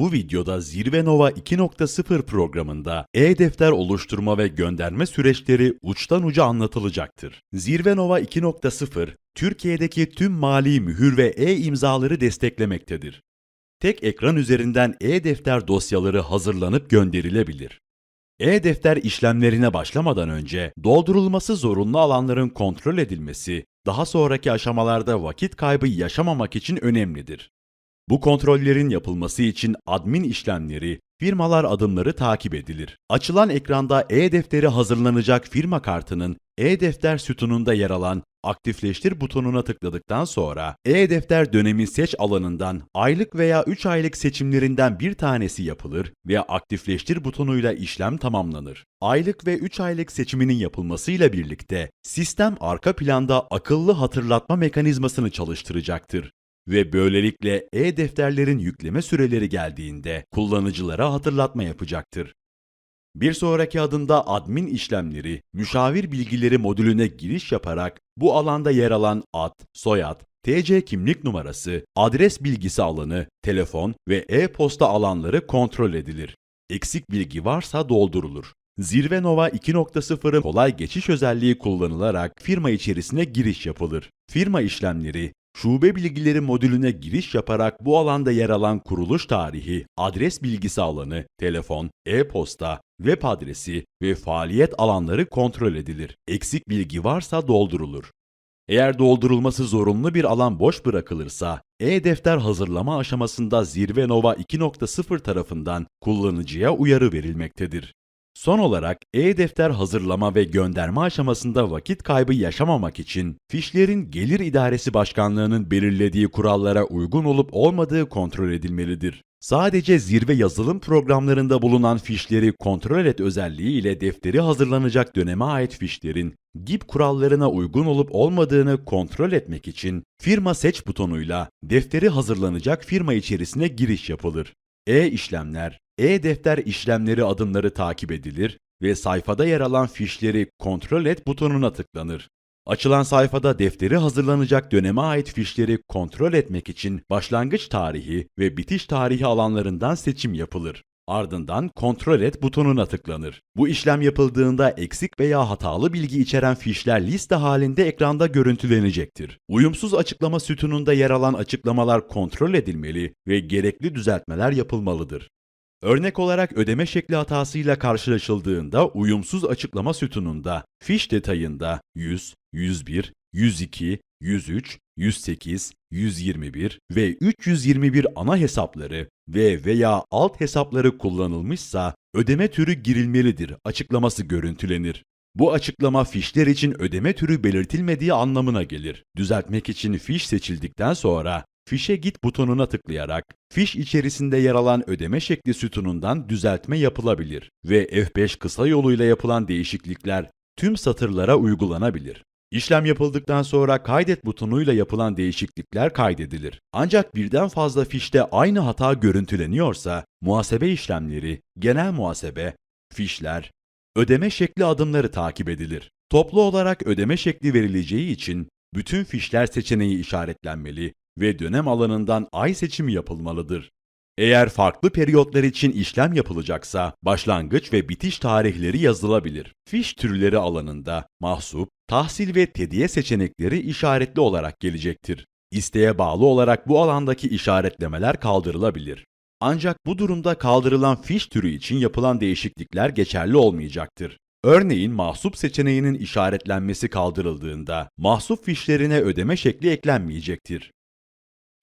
Bu videoda Zirve Nova 2.0 programında e-defter oluşturma ve gönderme süreçleri uçtan uca anlatılacaktır. Zirve Nova 2.0, Türkiye'deki tüm mali mühür ve e-imzaları desteklemektedir. Tek ekran üzerinden e-defter dosyaları hazırlanıp gönderilebilir. E-defter işlemlerine başlamadan önce doldurulması zorunlu alanların kontrol edilmesi, daha sonraki aşamalarda vakit kaybı yaşamamak için önemlidir. Bu kontrollerin yapılması için admin işlemleri, firmalar adımları takip edilir. Açılan ekranda e-defteri hazırlanacak firma kartının e-defter sütununda yer alan aktifleştir butonuna tıkladıktan sonra e-defter dönemi seç alanından aylık veya 3 aylık seçimlerinden bir tanesi yapılır ve aktifleştir butonuyla işlem tamamlanır. Aylık ve 3 aylık seçiminin yapılmasıyla birlikte sistem arka planda akıllı hatırlatma mekanizmasını çalıştıracaktır ve böylelikle e-defterlerin yükleme süreleri geldiğinde kullanıcılara hatırlatma yapacaktır. Bir sonraki adımda admin işlemleri, müşavir bilgileri modülüne giriş yaparak bu alanda yer alan ad, soyad, TC kimlik numarası, adres bilgisi alanı, telefon ve e-posta alanları kontrol edilir. Eksik bilgi varsa doldurulur. Zirve Nova 2.0'ın kolay geçiş özelliği kullanılarak firma içerisine giriş yapılır. Firma işlemleri, Şube bilgileri modülüne giriş yaparak bu alanda yer alan kuruluş tarihi, adres bilgisi alanı, telefon, e-posta, web adresi ve faaliyet alanları kontrol edilir. Eksik bilgi varsa doldurulur. Eğer doldurulması zorunlu bir alan boş bırakılırsa, e-defter hazırlama aşamasında Zirve Nova 2.0 tarafından kullanıcıya uyarı verilmektedir. Son olarak e-defter hazırlama ve gönderme aşamasında vakit kaybı yaşamamak için fişlerin Gelir İdaresi Başkanlığı'nın belirlediği kurallara uygun olup olmadığı kontrol edilmelidir. Sadece zirve yazılım programlarında bulunan fişleri kontrol et özelliği ile defteri hazırlanacak döneme ait fişlerin GIP kurallarına uygun olup olmadığını kontrol etmek için firma seç butonuyla defteri hazırlanacak firma içerisine giriş yapılır. E-işlemler, e-defter işlemleri adımları takip edilir ve sayfada yer alan fişleri kontrol et butonuna tıklanır. Açılan sayfada defteri hazırlanacak döneme ait fişleri kontrol etmek için başlangıç tarihi ve bitiş tarihi alanlarından seçim yapılır. Ardından kontrol et butonuna tıklanır. Bu işlem yapıldığında eksik veya hatalı bilgi içeren fişler liste halinde ekranda görüntülenecektir. Uyumsuz açıklama sütununda yer alan açıklamalar kontrol edilmeli ve gerekli düzeltmeler yapılmalıdır. Örnek olarak ödeme şekli hatasıyla karşılaşıldığında uyumsuz açıklama sütununda fiş detayında 100, 101, 102, 103, 108, 121 ve 321 ana hesapları ve veya alt hesapları kullanılmışsa ödeme türü girilmelidir açıklaması görüntülenir. Bu açıklama fişler için ödeme türü belirtilmediği anlamına gelir. Düzeltmek için fiş seçildikten sonra Fişe git butonuna tıklayarak fiş içerisinde yer alan ödeme şekli sütunundan düzeltme yapılabilir ve F5 kısa yoluyla yapılan değişiklikler tüm satırlara uygulanabilir. İşlem yapıldıktan sonra kaydet butonuyla yapılan değişiklikler kaydedilir. Ancak birden fazla fişte aynı hata görüntüleniyorsa muhasebe işlemleri, genel muhasebe, fişler, ödeme şekli adımları takip edilir. Toplu olarak ödeme şekli verileceği için bütün fişler seçeneği işaretlenmeli ve dönem alanından ay seçimi yapılmalıdır. Eğer farklı periyotlar için işlem yapılacaksa başlangıç ve bitiş tarihleri yazılabilir. Fiş türleri alanında mahsup, tahsil ve tediye seçenekleri işaretli olarak gelecektir. İsteğe bağlı olarak bu alandaki işaretlemeler kaldırılabilir. Ancak bu durumda kaldırılan fiş türü için yapılan değişiklikler geçerli olmayacaktır. Örneğin mahsup seçeneğinin işaretlenmesi kaldırıldığında mahsup fişlerine ödeme şekli eklenmeyecektir.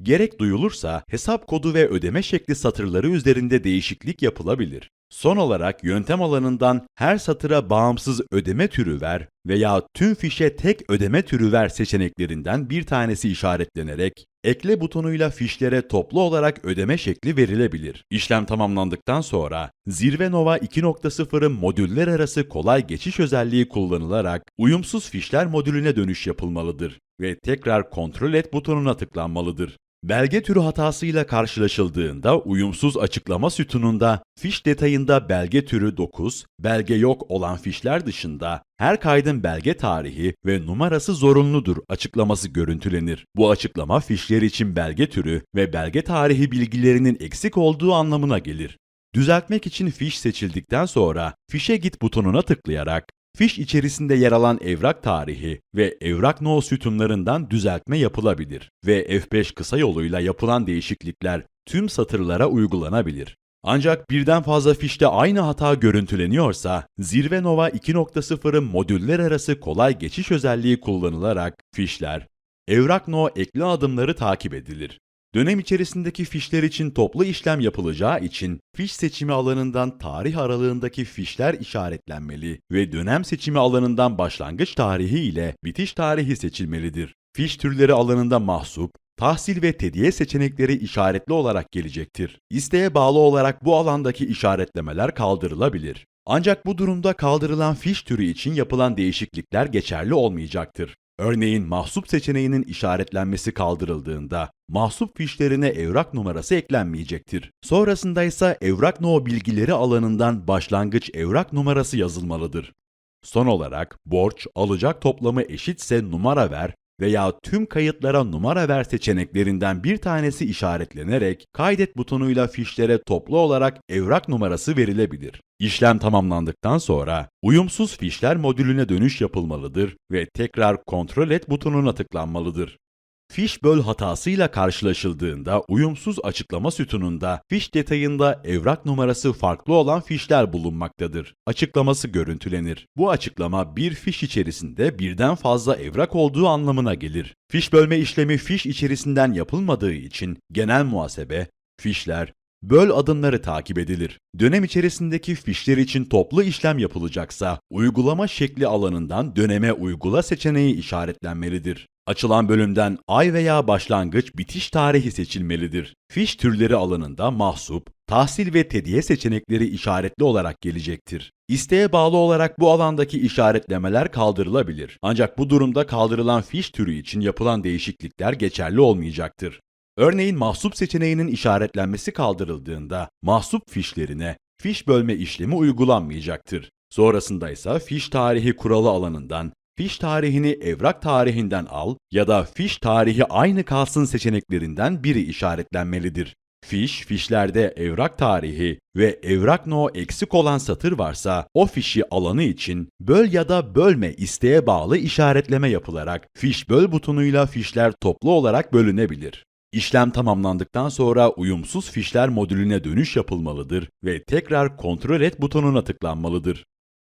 Gerek duyulursa hesap kodu ve ödeme şekli satırları üzerinde değişiklik yapılabilir. Son olarak yöntem alanından her satıra bağımsız ödeme türü ver veya tüm fişe tek ödeme türü ver seçeneklerinden bir tanesi işaretlenerek ekle butonuyla fişlere toplu olarak ödeme şekli verilebilir. İşlem tamamlandıktan sonra Zirve Nova 2.0'ın modüller arası kolay geçiş özelliği kullanılarak uyumsuz fişler modülüne dönüş yapılmalıdır ve tekrar kontrol et butonuna tıklanmalıdır. Belge türü hatasıyla karşılaşıldığında uyumsuz açıklama sütununda fiş detayında belge türü 9, belge yok olan fişler dışında her kaydın belge tarihi ve numarası zorunludur açıklaması görüntülenir. Bu açıklama fişler için belge türü ve belge tarihi bilgilerinin eksik olduğu anlamına gelir. Düzeltmek için fiş seçildikten sonra Fişe git butonuna tıklayarak fiş içerisinde yer alan evrak tarihi ve evrak no sütunlarından düzeltme yapılabilir ve F5 kısa yoluyla yapılan değişiklikler tüm satırlara uygulanabilir. Ancak birden fazla fişte aynı hata görüntüleniyorsa, Zirve Nova 2.0'ın modüller arası kolay geçiş özelliği kullanılarak fişler, evrak no ekli adımları takip edilir. Dönem içerisindeki fişler için toplu işlem yapılacağı için fiş seçimi alanından tarih aralığındaki fişler işaretlenmeli ve dönem seçimi alanından başlangıç tarihi ile bitiş tarihi seçilmelidir. Fiş türleri alanında mahsup, tahsil ve tediye seçenekleri işaretli olarak gelecektir. İsteğe bağlı olarak bu alandaki işaretlemeler kaldırılabilir. Ancak bu durumda kaldırılan fiş türü için yapılan değişiklikler geçerli olmayacaktır. Örneğin mahsup seçeneğinin işaretlenmesi kaldırıldığında mahsup fişlerine evrak numarası eklenmeyecektir. Sonrasında ise evrak no bilgileri alanından başlangıç evrak numarası yazılmalıdır. Son olarak borç, alacak toplamı eşitse numara ver veya tüm kayıtlara numara ver seçeneklerinden bir tanesi işaretlenerek kaydet butonuyla fişlere toplu olarak evrak numarası verilebilir. İşlem tamamlandıktan sonra uyumsuz fişler modülüne dönüş yapılmalıdır ve tekrar kontrol et butonuna tıklanmalıdır. Fiş böl hatasıyla karşılaşıldığında uyumsuz açıklama sütununda fiş detayında evrak numarası farklı olan fişler bulunmaktadır. Açıklaması görüntülenir. Bu açıklama bir fiş içerisinde birden fazla evrak olduğu anlamına gelir. Fiş bölme işlemi fiş içerisinden yapılmadığı için genel muhasebe, fişler, Böl adımları takip edilir. Dönem içerisindeki fişler için toplu işlem yapılacaksa, uygulama şekli alanından döneme uygula seçeneği işaretlenmelidir. Açılan bölümden ay veya başlangıç bitiş tarihi seçilmelidir. Fiş türleri alanında mahsup, tahsil ve tediye seçenekleri işaretli olarak gelecektir. İsteğe bağlı olarak bu alandaki işaretlemeler kaldırılabilir. Ancak bu durumda kaldırılan fiş türü için yapılan değişiklikler geçerli olmayacaktır. Örneğin mahsup seçeneğinin işaretlenmesi kaldırıldığında mahsup fişlerine fiş bölme işlemi uygulanmayacaktır. Sonrasında ise fiş tarihi kuralı alanından fiş tarihini evrak tarihinden al ya da fiş tarihi aynı kalsın seçeneklerinden biri işaretlenmelidir. Fiş, fişlerde evrak tarihi ve evrak no eksik olan satır varsa o fişi alanı için böl ya da bölme isteğe bağlı işaretleme yapılarak fiş böl butonuyla fişler toplu olarak bölünebilir. İşlem tamamlandıktan sonra uyumsuz fişler modülüne dönüş yapılmalıdır ve tekrar kontrol et butonuna tıklanmalıdır.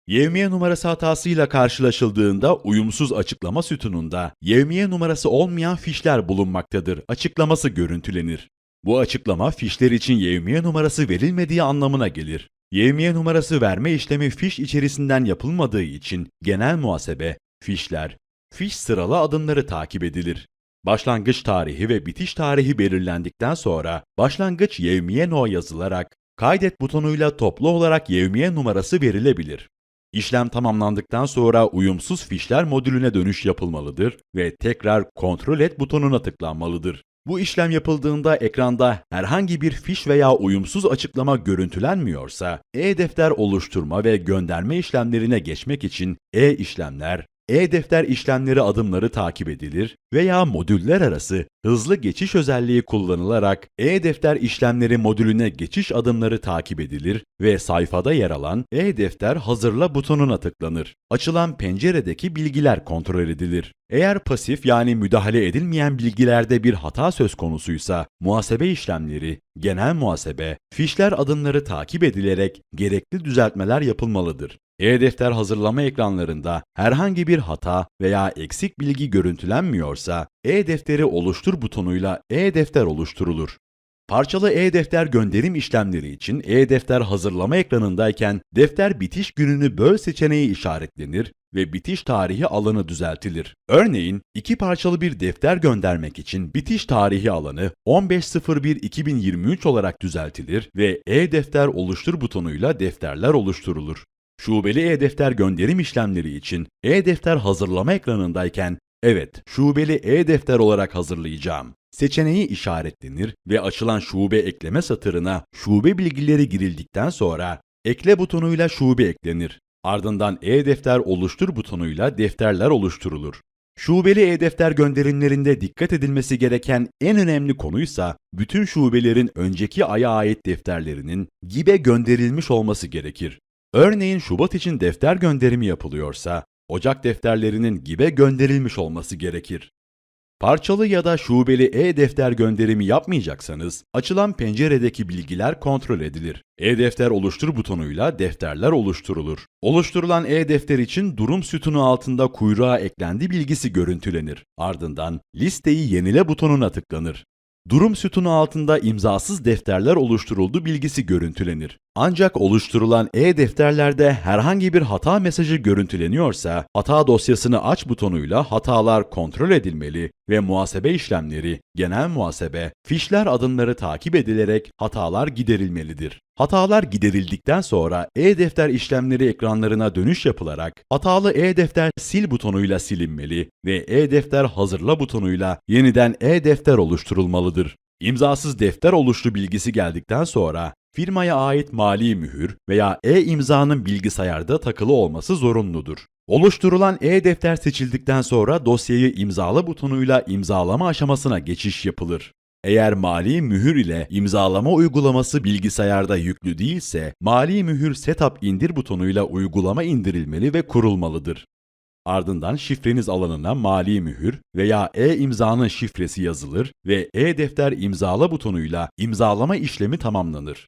Yevmiye numarası hatasıyla karşılaşıldığında uyumsuz açıklama sütununda yevmiye numarası olmayan fişler bulunmaktadır açıklaması görüntülenir. Bu açıklama fişler için yevmiye numarası verilmediği anlamına gelir. Yevmiye numarası verme işlemi fiş içerisinden yapılmadığı için genel muhasebe, fişler, fiş sıralı adımları takip edilir. Başlangıç tarihi ve bitiş tarihi belirlendikten sonra başlangıç yevmiye no yazılarak kaydet butonuyla toplu olarak yevmiye numarası verilebilir. İşlem tamamlandıktan sonra uyumsuz fişler modülüne dönüş yapılmalıdır ve tekrar kontrol et butonuna tıklanmalıdır. Bu işlem yapıldığında ekranda herhangi bir fiş veya uyumsuz açıklama görüntülenmiyorsa, e-defter oluşturma ve gönderme işlemlerine geçmek için e-işlemler, e-defter işlemleri adımları takip edilir veya modüller arası hızlı geçiş özelliği kullanılarak e-defter işlemleri modülüne geçiş adımları takip edilir ve sayfada yer alan e-defter hazırla butonuna tıklanır. Açılan penceredeki bilgiler kontrol edilir. Eğer pasif yani müdahale edilmeyen bilgilerde bir hata söz konusuysa muhasebe işlemleri, genel muhasebe, fişler adımları takip edilerek gerekli düzeltmeler yapılmalıdır. E-defter hazırlama ekranlarında herhangi bir hata veya eksik bilgi görüntülenmiyorsa e-defteri oluştur butonuyla e-defter oluşturulur. Parçalı e-defter gönderim işlemleri için e-defter hazırlama ekranındayken defter bitiş gününü böl seçeneği işaretlenir ve bitiş tarihi alanı düzeltilir. Örneğin iki parçalı bir defter göndermek için bitiş tarihi alanı 15.01.2023 olarak düzeltilir ve e-defter oluştur butonuyla defterler oluşturulur. Şubeli e-defter gönderim işlemleri için e-defter hazırlama ekranındayken evet şubeli e-defter olarak hazırlayacağım seçeneği işaretlenir ve açılan şube ekleme satırına şube bilgileri girildikten sonra ekle butonuyla şube eklenir. Ardından e-defter oluştur butonuyla defterler oluşturulur. Şubeli e-defter gönderimlerinde dikkat edilmesi gereken en önemli konuysa bütün şubelerin önceki aya ait defterlerinin GİB'e gönderilmiş olması gerekir. Örneğin Şubat için defter gönderimi yapılıyorsa, Ocak defterlerinin GİB'e gönderilmiş olması gerekir. Parçalı ya da şubeli e-defter gönderimi yapmayacaksanız, açılan penceredeki bilgiler kontrol edilir. E-defter oluştur butonuyla defterler oluşturulur. Oluşturulan e-defter için durum sütunu altında kuyruğa eklendi bilgisi görüntülenir. Ardından listeyi yenile butonuna tıklanır. Durum sütunu altında imzasız defterler oluşturuldu bilgisi görüntülenir. Ancak oluşturulan e-defterlerde herhangi bir hata mesajı görüntüleniyorsa, hata dosyasını aç butonuyla hatalar kontrol edilmeli ve muhasebe işlemleri, genel muhasebe, fişler adımları takip edilerek hatalar giderilmelidir. Hatalar giderildikten sonra e-defter işlemleri ekranlarına dönüş yapılarak hatalı e-defter sil butonuyla silinmeli ve e-defter hazırla butonuyla yeniden e-defter oluşturulmalıdır. İmzasız defter oluştu bilgisi geldikten sonra firmaya ait mali mühür veya e-imzanın bilgisayarda takılı olması zorunludur. Oluşturulan e-defter seçildikten sonra dosyayı imzala butonuyla imzalama aşamasına geçiş yapılır. Eğer mali mühür ile imzalama uygulaması bilgisayarda yüklü değilse, mali mühür setup indir butonuyla uygulama indirilmeli ve kurulmalıdır. Ardından şifreniz alanına mali mühür veya e-imzanın şifresi yazılır ve e-defter imzala butonuyla imzalama işlemi tamamlanır.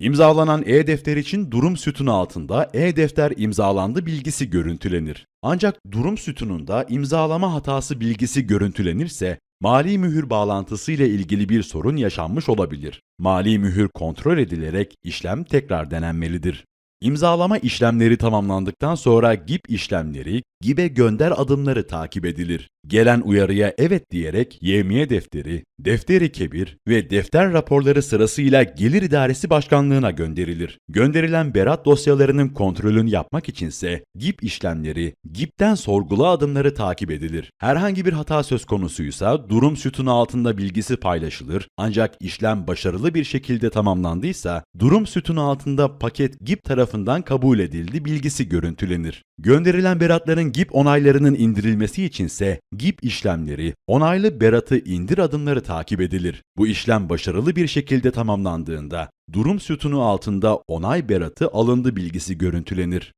İmzalanan e-defter için durum sütunu altında e-defter imzalandı bilgisi görüntülenir. Ancak durum sütununda imzalama hatası bilgisi görüntülenirse mali mühür bağlantısı ile ilgili bir sorun yaşanmış olabilir. Mali mühür kontrol edilerek işlem tekrar denenmelidir. İmzalama işlemleri tamamlandıktan sonra GİP işlemleri, GİB'e gönder adımları takip edilir. Gelen uyarıya evet diyerek YMİ defteri, defteri kebir ve defter raporları sırasıyla Gelir İdaresi Başkanlığına gönderilir. Gönderilen berat dosyalarının kontrolünü yapmak içinse GİP işlemleri, GİP'ten sorgula adımları takip edilir. Herhangi bir hata söz konusuysa durum sütunu altında bilgisi paylaşılır ancak işlem başarılı bir şekilde tamamlandıysa durum sütunu altında paket GİP tarafından kabul edildi bilgisi görüntülenir. Gönderilen beratların GİP onaylarının indirilmesi içinse GİP işlemleri, onaylı beratı indir adımları takip edilir. Bu işlem başarılı bir şekilde tamamlandığında durum sütunu altında onay beratı alındı bilgisi görüntülenir.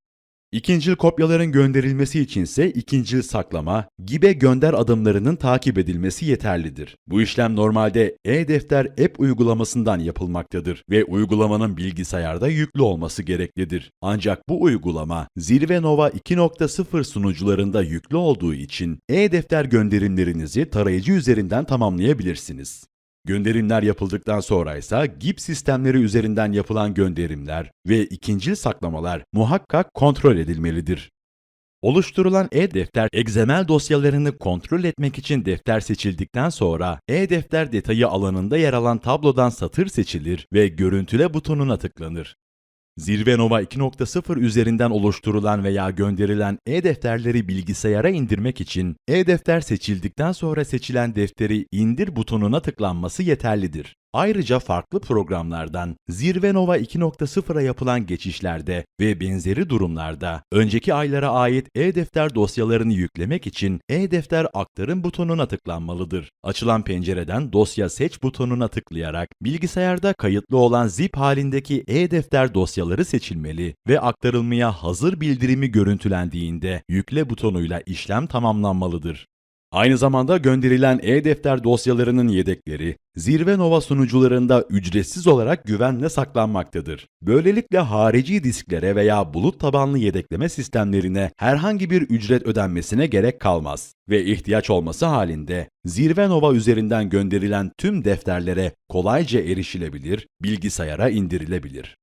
İkincil kopyaların gönderilmesi içinse ikincil saklama, GİB'e gönder adımlarının takip edilmesi yeterlidir. Bu işlem normalde e-defter app uygulamasından yapılmaktadır ve uygulamanın bilgisayarda yüklü olması gereklidir. Ancak bu uygulama Zirve Nova 2.0 sunucularında yüklü olduğu için e-defter gönderimlerinizi tarayıcı üzerinden tamamlayabilirsiniz. Gönderimler yapıldıktan sonra ise GIP sistemleri üzerinden yapılan gönderimler ve ikincil saklamalar muhakkak kontrol edilmelidir. Oluşturulan e-defter egzemel dosyalarını kontrol etmek için defter seçildikten sonra e-defter detayı alanında yer alan tablodan satır seçilir ve görüntüle butonuna tıklanır. Zirve Nova 2.0 üzerinden oluşturulan veya gönderilen e-defterleri bilgisayara indirmek için e-defter seçildikten sonra seçilen defteri indir butonuna tıklanması yeterlidir. Ayrıca farklı programlardan Zirve Nova 2.0'a yapılan geçişlerde ve benzeri durumlarda önceki aylara ait e-defter dosyalarını yüklemek için e-defter aktarım butonuna tıklanmalıdır. Açılan pencereden dosya seç butonuna tıklayarak bilgisayarda kayıtlı olan zip halindeki e-defter dosyaları seçilmeli ve aktarılmaya hazır bildirimi görüntülendiğinde yükle butonuyla işlem tamamlanmalıdır. Aynı zamanda gönderilen e-defter dosyalarının yedekleri Zirve Nova sunucularında ücretsiz olarak güvenle saklanmaktadır. Böylelikle harici disklere veya bulut tabanlı yedekleme sistemlerine herhangi bir ücret ödenmesine gerek kalmaz ve ihtiyaç olması halinde Zirve Nova üzerinden gönderilen tüm defterlere kolayca erişilebilir, bilgisayara indirilebilir.